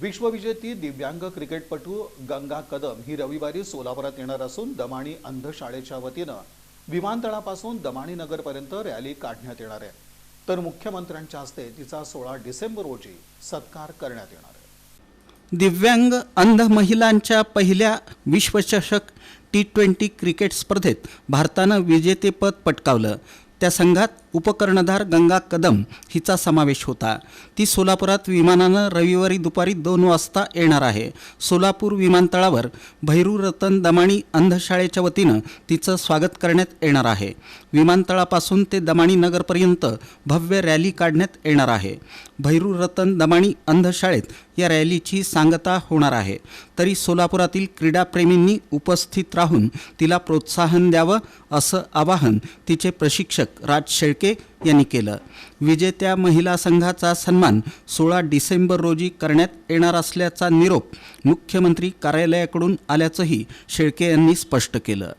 विश्वविजेती दिव्यांग क्रिकेटपटू गंगा कदम ही रविवारी सोलापुरात येणार असून दमाणी अंधशाळेच्या वतीनं विमानतळापासून दमाणी नगरपर्यंत रॅली काढण्यात येणार आहे. तर मुख्यमंत्र्यांच्या हस्ते तिचा सोळा डिसेंबर रोजी सत्कार करण्यात येणार आहे. दिव्यांग अंध महिलांच्या पहिल्या विश्वचषक टी ट्वेंटी क्रिकेट स्पर्धेत भारतानं विजेतेपद पटकावलं. त्या संघात उपकर्णधार गंगा कदम हिचा समावेश होता. ती सोलापुरात विमानानं रविवारी दुपारी दोन वाजता येणार आहे. सोलापूर विमानतळावर भैरू रतन दमाणी अंधशाळेच्या वतीनं तिचं स्वागत करण्यात येणार आहे. विमानतळापासून ते दमाणी नगरपर्यंत भव्य रॅली काढण्यात येणार आहे. भैरू रतन दमाणी अंधशाळेत या रॅलीची सांगता होणार आहे. तरी सोलापुरातील क्रीडाप्रेमींनी उपस्थित राहून तिला प्रोत्साहन द्यावं असं आवाहन तिचे प्रशिक्षक राज शेळके यांनी केलं. विजेत्या महिला संघाचा सन्मान सोळा डिसेंबर रोजी करण्यात येणार असल्याचा निरोप मुख्यमंत्री कार्यालयाकडून आल्याचंही शेळके यांनी स्पष्ट केलं.